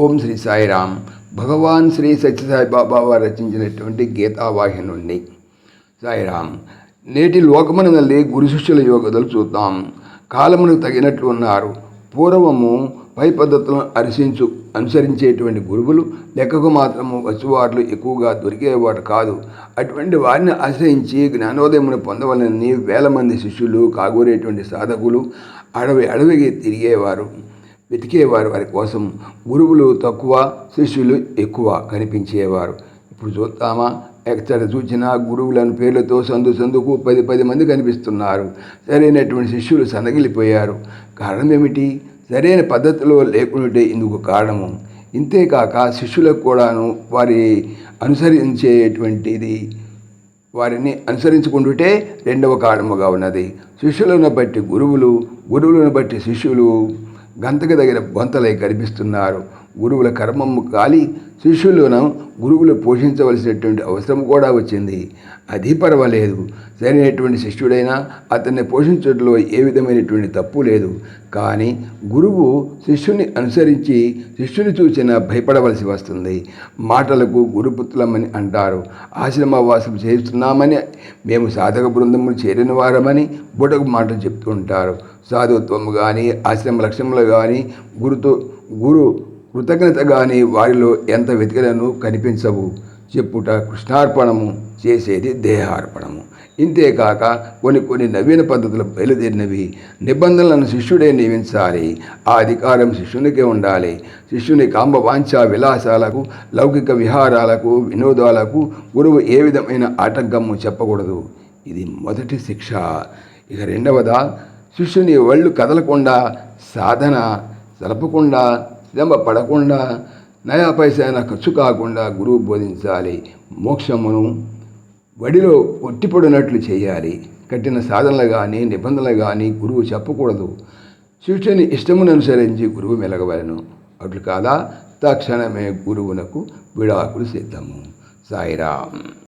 ఓం శ్రీ సాయిరామ్. భగవాన్ శ్రీ సత్యసాయి బాబా వారు రచించినటువంటి గీతావాహి నుండి సాయిరామ్ నేటి లోకమునందలి గురు శిష్యుల యోగతలు చూద్దాం. కాలమునకు తగినట్లు ఉన్నారు. పూర్వము పై పద్ధతులను అరిసించు అనుసరించేటువంటి గురువులు లెక్కకు మాత్రము వచ్చువాట్లు ఎక్కువగా దొరికేవాడు కాదు. అటువంటి వారిని ఆశ్రయించి జ్ఞానోదయమును పొందవలని వేల మంది శిష్యులు కాగూరేటువంటి సాధకులు అడవి అడవికి తిరిగేవారు. వెతికేవారు వారి కోసం గురువులు తక్కువ శిష్యులు ఎక్కువ కనిపించేవారు. ఇప్పుడు చూద్దామా? ఎక్కడ చూసినా గురువులను పేర్లతో సందు సందుకు పది పది మంది కనిపిస్తున్నారు. సరైనటువంటి శిష్యులు సనగిలిపోయారు కారణం ఏమిటి సరైన పద్ధతిలో లేకుంటే ఇందుకు కారణము. ఇంతేకాక శిష్యులకు కూడాను వారి అనుసరించేటువంటిది వారిని అనుసరించుకుంటుంటే రెండవ కారణముగా ఉన్నది. శిష్యులను బట్టి గురువులు గురువులను బట్టి శిష్యులు గంతకు దగ్గర బొంతలై కనిపిస్తున్నారు గురువుల కర్మము కాలి శిష్యులను గురువులు పోషించవలసినటువంటి అవసరం కూడా వచ్చింది. అది పర్వాలేదు. సరైనటువంటి శిష్యుడైనా అతన్ని పోషించడంలో ఏ విధమైనటువంటి తప్పు లేదు. కానీ గురువు శిష్యుని అనుసరించి శిష్యుని చూసిన భయపడవలసి వస్తుంది. మాటలకు గురుపుత్రులమని అంటారు. ఆశ్రమవాసం చేస్తున్నామని మేము సాధక బృందములు చేరిన వారమని బుటకు మాటలు చెప్తుంటారు సాధుత్వం కానీ ఆశ్రమ లక్ష్యములు కానీ గురుతో గురు కృతజ్ఞతగాని వారిలో ఎంత వెతికలను కనిపించవు. చెప్పుట కృష్ణార్పణము చేసేది దేహార్పణము. ఇంతేకాక కొన్ని కొన్ని నవీన పద్ధతులు బయలుదేరినవి. నిబంధనలను శిష్యుడే నియమించాలి. ఆ అధికారం శిష్యునికే ఉండాలి. శిష్యుని కాంబవాంఛ విలాసాలకు లౌకిక విహారాలకు వినోదాలకు గురువు ఏ విధమైన ఆటంకము చెప్పకూడదు. ఇది మొదటి శిక్ష. ఇక రెండవదా శిష్యుని ఒళ్ళు కదలకుండా సాధన జరపకుండా శ్రమ పడకుండా నయా పైసైనా ఖర్చు కాకుండా గురువు బోధించాలి. మోక్షమును వడిలో ఒట్టిపడినట్లు చేయాలి. కట్టిన సాధనలు కానీ నిబంధనలు కానీ గురువు చెప్పకూడదు. శిష్యుని ఇష్టమును అనుసరించి గురువు మెలగవలను. అట్లు కాదా? తక్షణమే గురువునకు విడాకులు సిద్ధము. సాయిరామ్.